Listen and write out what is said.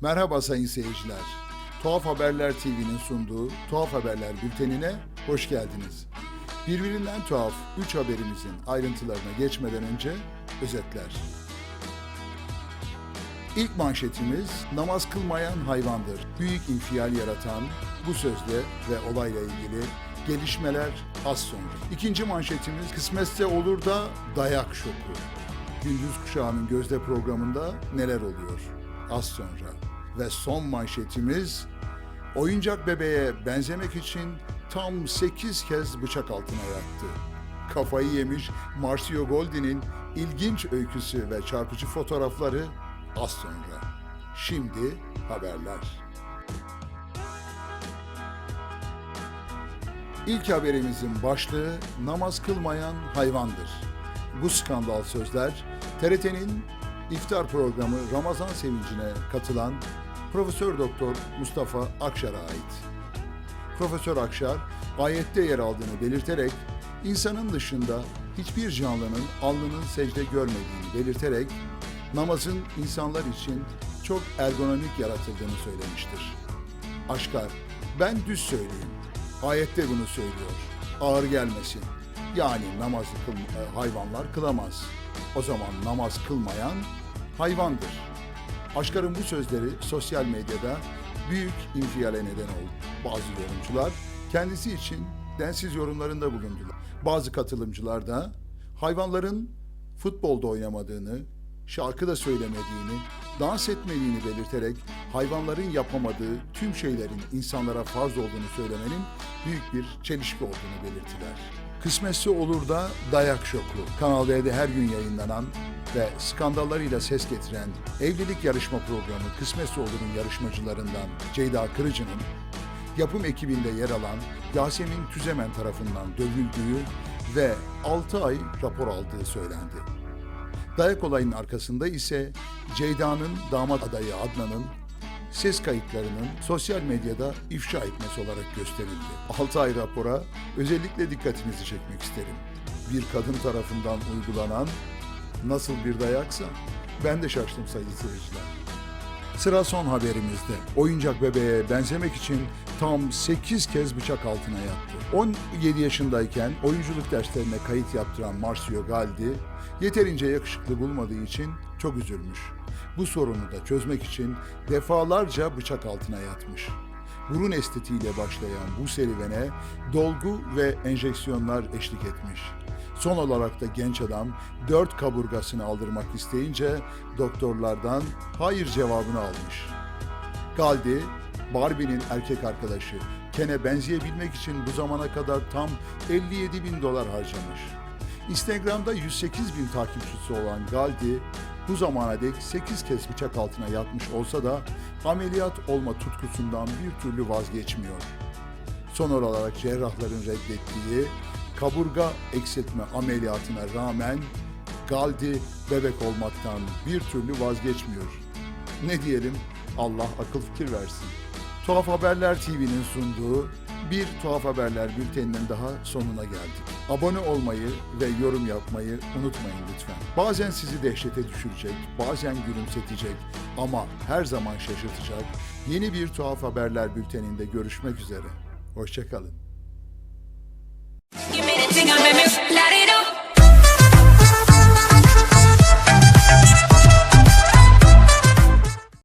Merhaba sayın seyirciler. Tuhaf Haberler TV'nin sunduğu Tuhaf Haberler bültenine hoş geldiniz. Birbirinden tuhaf 3 haberimizin ayrıntılarına geçmeden önce özetler. İlk manşetimiz namaz kılmayan hayvandır. Büyük infial yaratan bu sözle ve olayla ilgili gelişmeler az sonra. İkinci manşetimiz kısmetse olur da dayak şoku. Gündüz Kuşağı'nın gözde programında neler oluyor? Az sonra. Ve son manşetimiz oyuncak bebeğe benzemek için tam 8 kez bıçak altına yattı. Kafayı yemiş Marcio Goldi'nin ilginç öyküsü ve çarpıcı fotoğrafları az sonra. Şimdi haberler. İlk haberimizin başlığı namaz kılmayan hayvandır. Bu skandal sözler TRT'nin iftar programı Ramazan Sevinci'ne katılan Profesör Doktor Mustafa Akşar'a ait. Profesör Akşar ayette yer aldığını belirterek insanın dışında hiçbir canlının alnının secde görmediğini belirterek namazın insanlar için çok ergonomik yaratıldığını söylemiştir. Aşkar, ben düz söyleyeyim. Ayette bunu söylüyor. Ağır gelmesin. Yani namazı kıl, e, hayvanlar kılamaz. O zaman namaz kılmayan hayvandır. Aşkar'ın bu sözleri sosyal medyada büyük infiale neden oldu. Bazı yorumcular kendisi için densiz yorumlarında bulundular. Bazı katılımcılar da hayvanların futbolda oynamadığını, şarkı da söylemediğini, dans etmediğini belirterek hayvanların yapamadığı tüm şeylerin insanlara farz olduğunu söylemenin büyük bir çelişki olduğunu belirttiler. Kısmetse olur da dayak şoku. Kanal D'de her gün yayınlanan ve skandallarıyla ses getiren evlilik yarışma programı Kısmetse Olur'un yarışmacılarından Ceyda Kırıcı'nın yapım ekibinde yer alan Yasemin Tüzemen tarafından dövüldüğü ve 6 ay rapor aldığı söylendi. Dayak olayının arkasında ise Ceyda'nın damat adayı Adnan'ın ses kayıtlarının sosyal medyada ifşa etmesi olarak gösterildi. 6 ay rapora özellikle dikkatinizi çekmek isterim. Bir kadın tarafından uygulanan nasıl bir dayaksa ben de şaştım sayın seyirciler. Sıra son haberimizde. Oyuncak bebeğe benzemek için tam 8 kez bıçak altına yattı. 17 yaşındayken oyunculuk derslerine kayıt yaptıran Marcio Galdi, yeterince yakışıklı bulmadığı için çok üzülmüş. Bu sorunu da çözmek için defalarca bıçak altına yatmış. Burun estetiğiyle başlayan bu serüvene dolgu ve enjeksiyonlar eşlik etmiş. Son olarak da genç adam dört kaburgasını aldırmak isteyince doktorlardan hayır cevabını almış. Galdi, Barbie'nin erkek arkadaşı Ken'e benzeyebilmek için bu zamana kadar tam 57 bin dolar harcamış. Instagram'da 108 bin takipçisi olan Galdi, bu zamana dek 8 kez bıçak altına yatmış olsa da ameliyat olma tutkusundan bir türlü vazgeçmiyor. Son olarak cerrahların reddettiği kaburga eksiltme ameliyatına rağmen Galdi bebek olmaktan bir türlü vazgeçmiyor. Ne diyelim Allah akıl fikir versin. Tuhaf Haberler TV'nin sunduğu bir Tuhaf Haberler bülteninin daha sonuna geldik. Abone olmayı ve yorum yapmayı unutmayın lütfen. Bazen sizi dehşete düşürecek, bazen gülümsetecek ama her zaman şaşırtacak yeni bir Tuhaf Haberler bülteninde görüşmek üzere. Hoşçakalın. Dígame, me